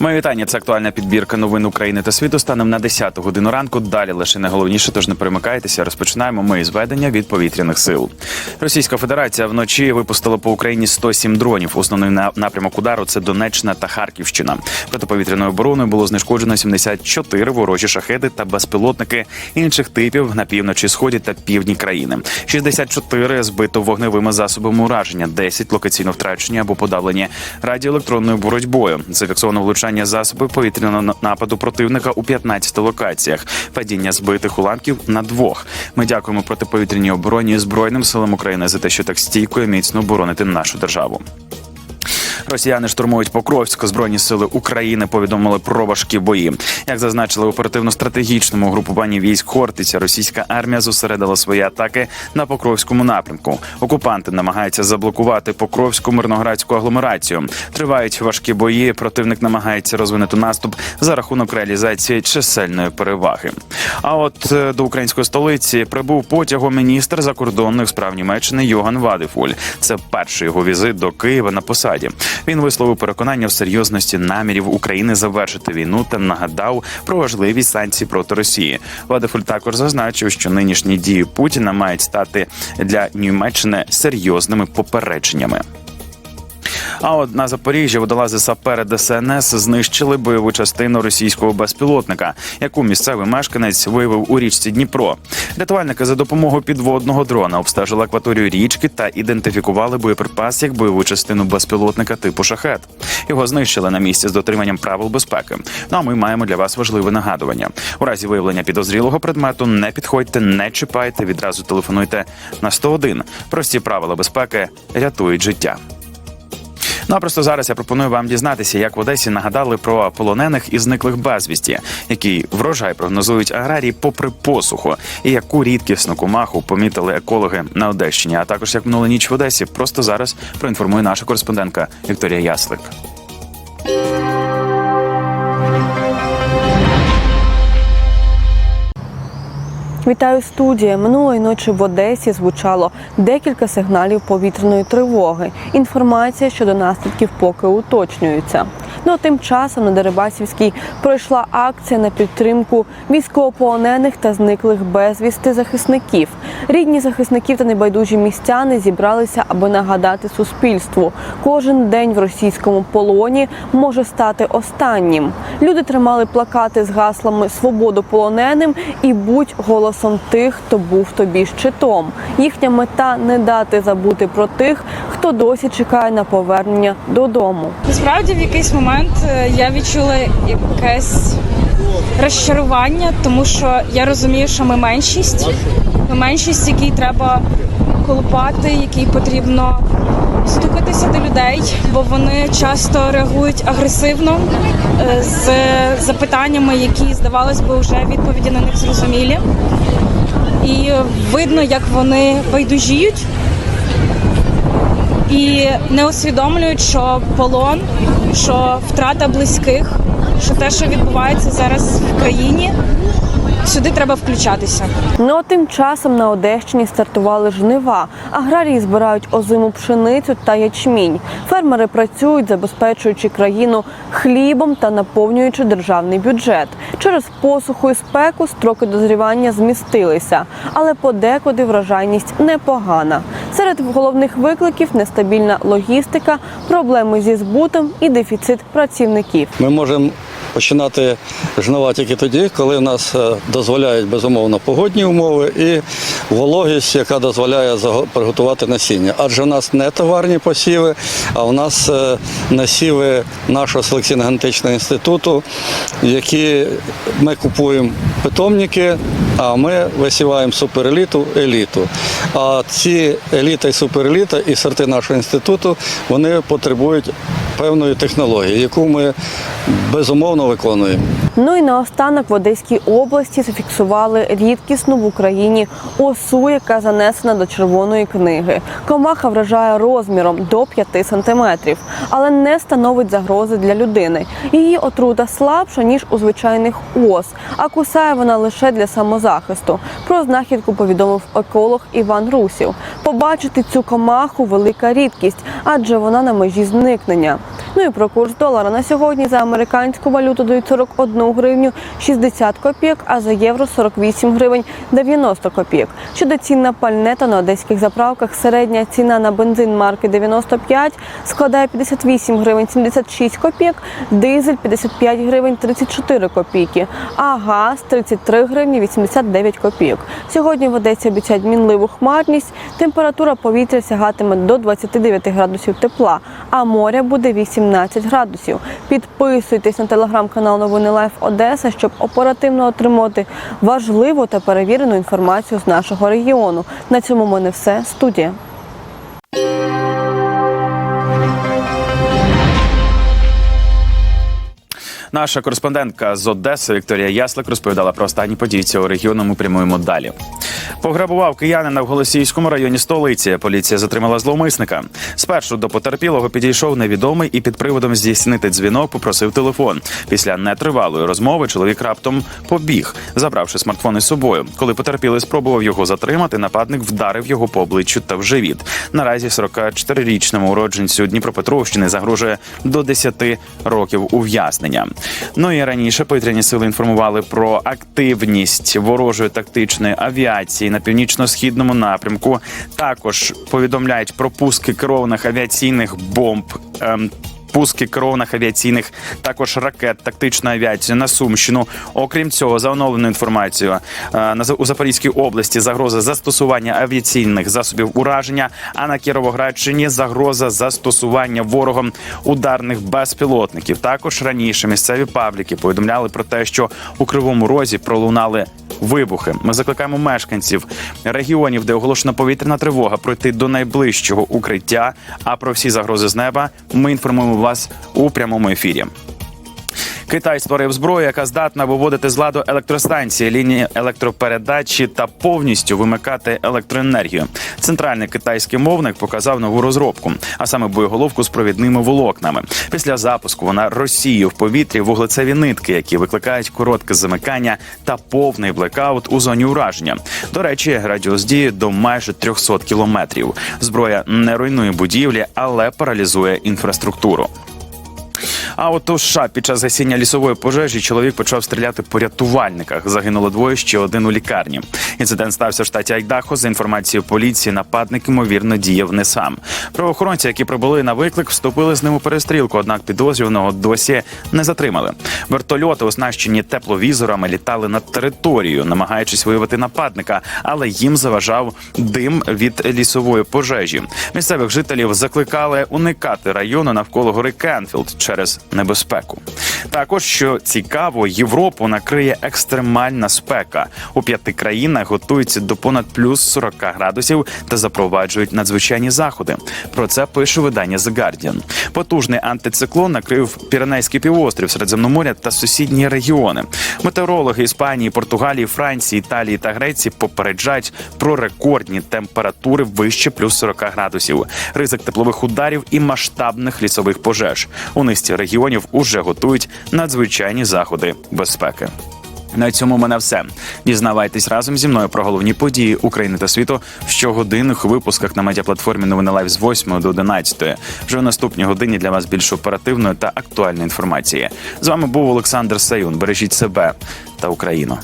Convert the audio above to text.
Моє вітання. Це актуальна підбірка новин України та світу. Станом на 10 годину ранку. Далі лише найголовніше, тож не перемикайтеся. Розпочинаємо ми з ведення від повітряних сил. Російська Федерація вночі випустила по Україні 107 дронів. Основний на- напрямок удару це Донеччина та Харківщина. Протиповітряною обороною було знешкоджено 74 ворожі шахеди та безпілотники інших типів на півночі, сході та півдні країни. 64 збито вогневими засобами ураження, 10 локаційно втрачені або подавлені радіоелектронною боротьбою. Зафіксовано влучання засобів повітряного нападу противника у 15 локаціях. Падіння збитих уламків на двох. Ми дякуємо протиповітряній обороні і збройним силам України за те, що так стійко і міцно оборонити нашу державу. Росіяни штурмують Покровськ. Збройні сили України повідомили про важкі бої. Як зазначили в оперативно-стратегічному групуванні військ Хортиця, російська армія зосередила свої атаки на Покровському напрямку. Окупанти намагаються заблокувати Покровську мирноградську агломерацію. Тривають важкі бої. Противник намагається розвинути наступ за рахунок реалізації чисельної переваги. А от е, до української столиці прибув потягом міністр закордонних справ Німеччини Йоган Вадефуль. Це перший його візит до Києва на посаді. Він висловив переконання в серйозності намірів України завершити війну та нагадав про важливість санкцій проти Росії. Вадефуль також зазначив, що нинішні дії Путіна мають стати для Німеччини серйозними попередженнями. А от на Запоріжжі водолази сапери ДСНС знищили бойову частину російського безпілотника, яку місцевий мешканець виявив у річці Дніпро. Рятувальники за допомогою підводного дрона обстежили акваторію річки та ідентифікували боєприпас як бойову частину безпілотника типу шахет. Його знищили на місці з дотриманням правил безпеки. Ну а ми маємо для вас важливе нагадування. У разі виявлення підозрілого предмету не підходьте, не чіпайте, відразу телефонуйте на 101. Прості правила безпеки рятують життя. Ну а просто зараз я пропоную вам дізнатися, як в Одесі нагадали про полонених і зниклих безвісті, який врожай прогнозують аграрії попри посуху, і яку рідкісну комаху помітили екологи на Одещині. А також як минула ніч в Одесі. Просто зараз проінформує наша кореспондентка Вікторія Яслик. Вітаю студія. Минулої ночі в Одесі звучало декілька сигналів повітряної тривоги. Інформація щодо наслідків поки уточнюється. Ну а тим часом на Дерибасівській пройшла акція на підтримку військовополонених та зниклих безвісти захисників. Рідні захисників та небайдужі містяни зібралися, аби нагадати суспільству. Кожен день в російському полоні може стати останнім. Люди тримали плакати з гаслами Свободу полоненим і будь голосом тих, хто був тобі щитом. Їхня мета не дати забути про тих, хто досі чекає на повернення додому. Насправді в якийсь момент е, я відчула якесь розчарування, тому що я розумію, що ми меншість. Ми меншість, якій треба колупати, якій потрібно стукатися до людей, бо вони часто реагують агресивно е, з запитаннями, які здавалось би вже відповіді на них зрозумілі. І видно, як вони байдужіють і не усвідомлюють, що полон, що втрата близьких, що те, що відбувається зараз в країні, сюди треба включатися. Ну а тим часом на Одещині стартували жнива. Аграрії збирають озиму пшеницю та ячмінь. Фермери працюють, забезпечуючи країну хлібом та наповнюючи державний бюджет. Через посуху і спеку строки дозрівання змістилися, але подекуди врожайність непогана. Серед головних викликів нестабільна логістика, проблеми зі збутом і дефіцит працівників. Ми можемо починати жнива тільки тоді, коли в нас е, дозволяють безумовно погодні умови і вологість, яка дозволяє приготувати насіння. Адже в нас не товарні посіви, а в нас е, насіви нашого селекційно-генетичного інституту, які ми купуємо питомники, а ми висіваємо супереліту, еліту. А ці еліта і супереліта і сорти нашого інституту вони потребують певної технології, яку ми безумовно виконуємо. Ну і наостанок в Одеській області зафіксували рідкісну в Україні осу, яка занесена до червоної книги. Комаха вражає розміром до 5 сантиметрів, але не становить загрози для людини. Її отрута слабша ніж у звичайних ос, а кусає вона лише для самозахисту. Про знахідку повідомив еколог Іван Русів. Побачити цю комаху велика рідкість, адже вона на межі зникнення. Ну і про курс долара на сьогодні за американську валюту дають 41 гривню 60 копійок, а за євро 48 гривень 90 копійок. Щодо цін на пальне та на одеських заправках, середня ціна на бензин марки 95 складає 58 гривень 76 копійок, дизель 55 гривень 34 копійки, а газ 33 гривні 89 копійок. Сьогодні в Одесі обіцяють мінливу хмарність, температура повітря сягатиме до 29 градусів тепла, а моря буде 18 градусів. Підписуйтесь на телеграм-канал Новини Лайф Одеса, щоб оперативно отримати важливу та перевірену інформацію з нашого регіону. На цьому в мене все. Студія. Наша кореспондентка з Одеси Вікторія Яслик розповідала про останні події цього регіону. Ми прямуємо далі. Пограбував киянина в Голосіївському районі столиці. Поліція затримала зловмисника. Спершу до потерпілого підійшов невідомий і під приводом здійснити дзвінок попросив телефон. Після нетривалої розмови чоловік раптом побіг, забравши смартфон із собою. Коли потерпілий спробував його затримати, нападник вдарив його по обличчю та в живіт. Наразі 44-річному уродженцю Дніпропетровщини загрожує до 10 років ув'язнення. Ну і раніше повітряні сили інформували про активність ворожої тактичної авіації на північно-східному напрямку. Також повідомляють про пуски керованих авіаційних бомб. Пуски керованих авіаційних, також ракет, тактичної авіації на Сумщину. Окрім цього, за оновленою інформацією е, у Запорізькій області загроза застосування авіаційних засобів ураження. А на Кіровоградщині загроза застосування ворогом ударних безпілотників. Також раніше місцеві пабліки повідомляли про те, що у кривому розі пролунали вибухи. Ми закликаємо мешканців регіонів, де оголошена повітряна тривога, пройти до найближчого укриття. А про всі загрози з неба ми інформуємо вас у прямому ефірі. Китай створив зброю, яка здатна виводити з ладу електростанції, лінії електропередачі та повністю вимикати електроенергію. Центральний китайський мовник показав нову розробку, а саме боєголовку з провідними волокнами. Після запуску вона розсіює в повітрі вуглецеві нитки, які викликають коротке замикання та повний блекаут у зоні ураження. До речі, радіус діє до майже 300 кілометрів. Зброя не руйнує будівлі, але паралізує інфраструктуру. А от у США під час гасіння лісової пожежі чоловік почав стріляти по рятувальниках. Загинуло двоє, ще один у лікарні. Інцидент стався в штаті Айдахо. За інформацією поліції, нападник ймовірно діяв не сам. Правоохоронці, які прибули на виклик, вступили з ним у перестрілку. Однак підозрюваного досі не затримали. Вертольоти, оснащені тепловізорами, літали над територією, намагаючись виявити нападника, але їм заважав дим від лісової пожежі. Місцевих жителів закликали уникати району навколо гори Кенфілд через небезпеку. Також що цікаво, Європу накриє екстремальна спека. У п'яти країнах готуються до понад плюс 40 градусів та запроваджують надзвичайні заходи. Про це пише видання The Guardian. Потужний антициклон накрив Піренейський півострів, Середземноморя та сусідні регіони. Метеорологи Іспанії, Португалії, Франції, Італії та Греції попереджають про рекордні температури вище плюс 40 градусів, ризик теплових ударів і масштабних лісових пожеж. У низці регіонів уже готують надзвичайні заходи безпеки. На цьому в мене все. Дізнавайтесь разом зі мною про головні події України та світу в щогодинних випусках на медіаплатформі Новини Лайв з 8 до 11. Вже в наступній годині для вас більш оперативної та актуальної інформації. З вами був Олександр Саюн. Бережіть себе та Україну.